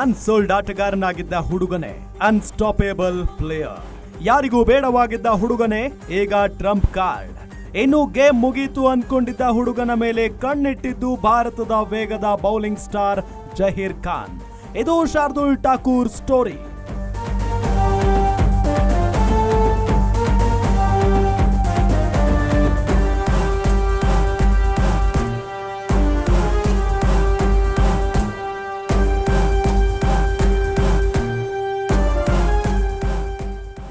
Unsold ಆಟಗಾರನಾಗಿದ್ದ ಹುಡುಗನೇ unstoppable player. ಯಾರಿಗೂ ಬೇಡವಾಗಿದ್ದ ಹುಡುಗನೇ ಈಗ ಟ್ರಂಪ್ ಕಾರ್ಡ್. ಇನ್ನು ಗೇಮ್ ಮುಗೀತು ಅನ್ಕೊಂಡಿದ್ದ ಹುಡುಗನ ಮೇಲೆ ಕಣ್ಣಿಟ್ಟಿದ್ದು ಭಾರತದ ವೇಗದ ಬೌಲಿಂಗ್ ಸ್ಟಾರ್ ಜಹೀರ್ ಖಾನ್. ಇದು ಶಾರ್ದುಲ್ ಠಾಕೂರ್ ಸ್ಟೋರಿ.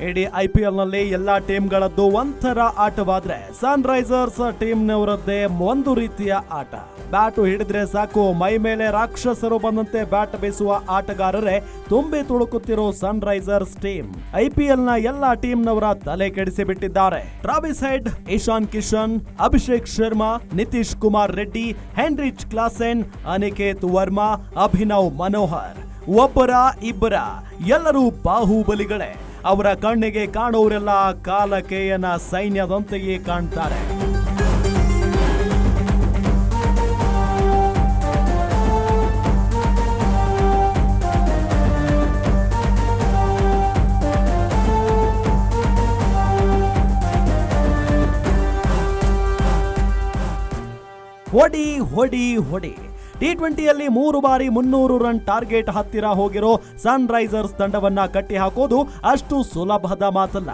ಇಡೀ ಐ ಪಿ ಎಲ್ನಲ್ಲಿ ಎಲ್ಲಾ ಟೀಮ್ಗಳದ್ದು ಒಂಥರ ಆಟವಾದ್ರೆ ಸನ್ ರೈಸರ್ಸ್ ಟೀಮ್ನವರದ್ದೇ ಒಂದು ರೀತಿಯ ಆಟ. ಬ್ಯಾಟು ಹಿಡಿದ್ರೆ ಸಾಕು, ಮೈ ಮೇಲೆ ರಾಕ್ಷಸರು ಬಂದಂತೆ ಬ್ಯಾಟ್ ಬೀಸುವ ಆಟಗಾರರೇ ತುಂಬಿ ತುಳುಕುತ್ತಿರೋ Sunrisers team. I P ಎಲ್ನ ಎಲ್ಲಾ ಟೀಮ್ನವರ ತಲೆ ಕೆಡಿಸಿ ಬಿಟ್ಟಿದ್ದಾರೆ. Travis Head Ishan Kishan, Abhishek Sharma, Nitish Kumar Reddy, Heinrich Klaasen, Aniket Verma, Abhinav Manohar. ಒಬ್ಬರ ಇಬ್ಬರ, ಎಲ್ಲರೂ ಬಾಹುಬಲಿಗಳೇ. ಅವರ ಕಣ್ಣಿಗೆ ಕಾಣುವರೆಲ್ಲ ಕಾಲಕೇಯನ ಸೈನ್ಯದಂತೆಯೇ ಕಾಣ್ತಾರೆ. ಹೊಡಿ ಹೊಡಿ ಹೊಡಿ. ಟಿ ಟ್ವೆಂಟಿಯಲ್ಲಿ ಮೂರು ಬಾರಿ ಮುನ್ನೂರು ರನ್ ಟಾರ್ಗೆಟ್ ಹತ್ತಿರ ಹೋಗಿರೋ ಸನ್ ರೈಸರ್ಸ್ ತಂಡವನ್ನ ಕಟ್ಟಿ ಹಾಕೋದು ಅಷ್ಟು ಸುಲಭದ ಮಾತಲ್ಲ.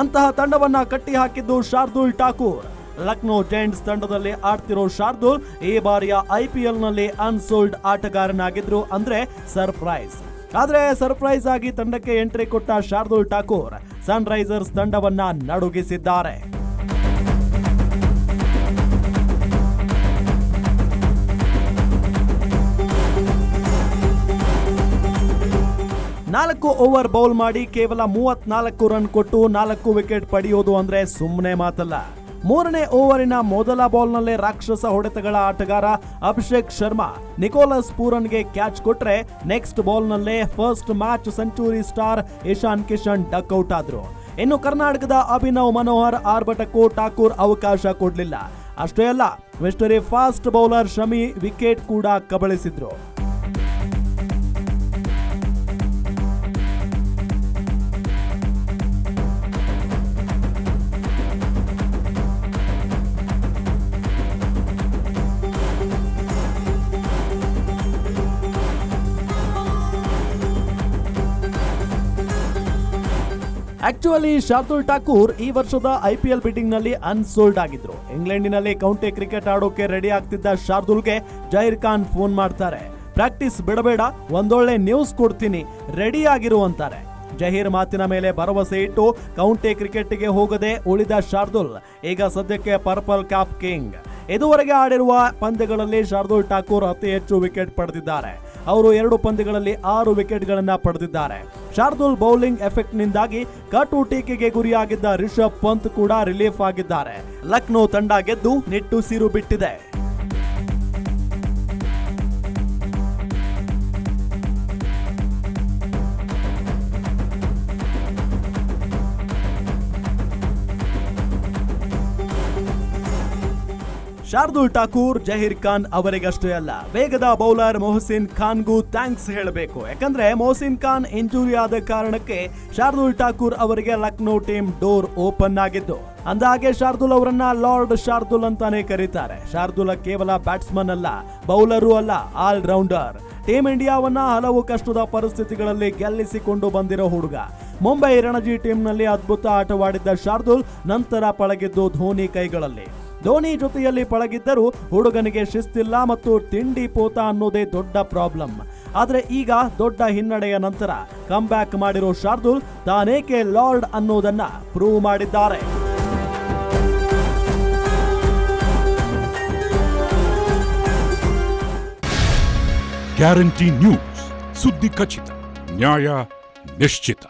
ಅಂತಹ ತಂಡವನ್ನ ಕಟ್ಟಿ ಹಾಕಿದ್ದು ಶಾರ್ದುಲ್ ಠಾಕೂರ್. ಲಕ್ನೋ ಜೈಂಟ್ಸ್ ತಂಡದಲ್ಲಿ ಆಡ್ತಿರೋ ಶಾರ್ದೂಲ್ ಈ ಬಾರಿಯ ಐ ಪಿ ಎಲ್ನಲ್ಲಿ ಅನ್ಸೋಲ್ಡ್ ಆಟಗಾರನಾಗಿದ್ರು ಅಂದ್ರೆ ಸರ್ಪ್ರೈಸ್. ಆದ್ರೆ ಸರ್ಪ್ರೈಸ್ ಆಗಿ ತಂಡಕ್ಕೆ ಎಂಟ್ರಿ ಕೊಟ್ಟ ಶಾರ್ದೂಲ್ ಠಾಕೂರ್ ಸನ್ ರೈಸರ್ಸ್ ತಂಡವನ್ನ ನಡುಗಿಸಿದ್ದಾರೆ. ನಾಲ್ಕು ಓವರ್ ಬೌಲ್ ಮಾಡಿ ಕೇವಲ ಮೂವತ್ನಾಲ್ಕು ರನ್ ಕೊಟ್ಟು ನಾಲ್ಕು ವಿಕೆಟ್ ಪಡೆಯೋದು ಅಂದ್ರೆ ಸುಮ್ಮನೆ ಮಾತಲ್ಲ. ಮೂರನೇ ಓವರಿನ ಮೊದಲ ಬಾಲ್ನಲ್ಲೇ ರಾಕ್ಷಸ ಹೊಡೆತಗಳ ಆಟಗಾರ ಅಭಿಷೇಕ್ ಶರ್ಮಾ ನಿಕೋಲಸ್ ಪೂರನ್ಗೆ ಕ್ಯಾಚ್ ಕೊಟ್ರೆ next ಬಾಲ್ನಲ್ಲೇ first match century star Ishan Kishan duck out ಆದ್ರು. ಇನ್ನು ಕರ್ನಾಟಕದ ಅಭಿನವ್ ಮನೋಹರ್ ಆರ್ಭಟಕ್ಕೂ ಠಾಕೂರ್ ಅವಕಾಶ ಕೊಡಲಿಲ್ಲ. ಅಷ್ಟೇ ಅಲ್ಲ ವೆಸ್ಟರಿ ಫಾಸ್ಟ್ ಬೌಲರ್ ಶಮಿ ವಿಕೆಟ್ ಕೂಡ ಕಬಳಿಸಿದ್ರು. ಆಕ್ಚುಲಿ ಶಾರ್ದುಲ್ ಠಾಕೂರ್ ಈ ವರ್ಷದ ಐ ಪಿ ಎಲ್ ಬಿಟ್ಟಿಂಗ್ನಲ್ಲಿ ಅನ್ಸೋಲ್ಡ್ ಆಗಿದ್ರು. ಇಂಗ್ಲೆಂಡಿನಲ್ಲಿ ಕೌಂಟಿ ಕ್ರಿಕೆಟ್ ಆಡೋಕೆ ರೆಡಿ ಆಗ್ತಿದ್ದ ಶಾರ್ದುಲ್ಗೆ ಜಹೀರ್ ಖಾನ್ ಫೋನ್ ಮಾಡ್ತಾರೆ. ಪ್ರಾಕ್ಟೀಸ್ ಬಿಡಬೇಡ, ಒಂದೊಳ್ಳೆ ನ್ಯೂಸ್ ಕೊಡ್ತೀನಿ ರೆಡಿ ಆಗಿರು ಅಂತಾರೆ. ಜಹೀರ್ ಮಾತಿನ ಮೇಲೆ ಭರವಸೆ ಇಟ್ಟು ಕೌಂಟಿ ಕ್ರಿಕೆಟ್ಗೆ ಹೋಗದೆ ಉಳಿದ ಶಾರ್ದುಲ್, ಈಗ ಸದ್ಯಕ್ಕೆ ಪರ್ಪಲ್ ಕ್ಯಾಪ್ ಕಿಂಗ್ ಇದುವರೆಗೆ ಆಡಿರುವ ಪಂದ್ಯಗಳಲ್ಲಿ ಶಾರ್ದುಲ್ ಠಾಕೂರ್ ಅತಿ ಹೆಚ್ಚು ವಿಕೆಟ್ ಪಡೆದಿದ್ದಾರೆ. ಅವರು ಎರಡು ಪಂದ್ಯಗಳಲ್ಲಿ ಆರು ವಿಕೆಟ್ಗಳನ್ನು ಪಡೆದಿದ್ದಾರೆ. ಶಾರ್ದೂಲ್ ಬೌಲಿಂಗ್ ಎಫೆಕ್ಟ್ ನಿಂದಾಗಿ ಕಟು ಟೀಕೆಗೆ ಗುರಿಯಾಗಿದ್ದ ರಿಷಬ್ ಪಂತ್ ಕೂಡ ರಿಲೀಫ್ ಆಗಿದ್ದಾರೆ. ಲಕ್ನೋ ತಂಡ ಗೆದ್ದು ನಿಟ್ಟುಸಿರು ಬಿಟ್ಟಿದೆ. ಶಾರ್ದುಲ್ ಠಾಕೂರ್, ಜಹೀರ್ ಖಾನ್ ಅವರಿಗಷ್ಟೇ ಅಲ್ಲ. ವೇಗದ ಬೌಲರ್ ಮೊಹಸಿನ್ ಖಾನ್ಗೂ ಥ್ಯಾಂಕ್ಸ್ ಹೇಳಬೇಕು. ಯಾಕಂದ್ರೆ ಮೊಹಸಿನ್ ಖಾನ್ ಇಂಜುರಿ ಆದ ಕಾರಣಕ್ಕೆ ಶಾರ್ದುಲ್ ಠಾಕೂರ್ ಅವರಿಗೆ ಲಕ್ನೋ ಟೀಮ್ ಡೋರ್ ಓಪನ್ ಆಗಿದ್ದು ಅಂದಾಗೆ ಶಾರ್ದುಲ್ ಅವರನ್ನ ಲಾರ್ಡ್ ಶಾರ್ದುಲ್ ಅಂತಾನೆ ಕರೀತಾರೆ. ಶಾರ್ದುಲ ಕೇವಲ ಬ್ಯಾಟ್ಸ್ಮನ್ ಅಲ್ಲ, ಬೌಲರು ಅಲ್ಲ ಆಲ್ ರೌಂಡರ್ ಟೀಮ್ ಇಂಡಿಯಾವನ್ನ ಹಲವು ಕಷ್ಟದ ಪರಿಸ್ಥಿತಿಗಳಲ್ಲಿ ಗೆಲ್ಲಿಸಿಕೊಂಡು ಬಂದಿರೋ ಹುಡುಗ. ಮುಂಬೈ ರಣಜಿ ಟೀಮ್ನಲ್ಲಿ ಅದ್ಭುತ ಆಟವಾಡಿದ್ದ ಶಾರ್ದುಲ್ ನಂತರ ಪಳಗಿದ್ದು ಧೋನಿ ಕೈಗಳಲ್ಲಿ. ಧೋನಿ ಜೊತೆಯಲ್ಲಿ ಪಳಗಿದ್ದರೂ ಹುಡುಗನಿಗೆ ಶಿಸ್ತಿಲ್ಲ ಮತ್ತು ತಿಂಡಿ ಪೋತ ಅನ್ನೋದೇ ದೊಡ್ಡ ಪ್ರಾಬ್ಲಮ್. ಆದರೆ ಈಗ ದೊಡ್ಡ ಹಿನ್ನಡೆಯ ನಂತರ ಕಮ್ ಬ್ಯಾಕ್ ಮಾಡಿರೋ ಶಾರ್ದುಲ್ ತಾನೇಕೆ ಲಾರ್ಡ್ ಅನ್ನೋದನ್ನ ಪ್ರೂವ್ ಮಾಡಿದ್ದಾರೆ. ಗ್ಯಾರಂಟಿ ನ್ಯೂಸ್ ಸುದ್ದಿ ಖಚಿತ, ನ್ಯಾಯ ನಿಶ್ಚಿತ.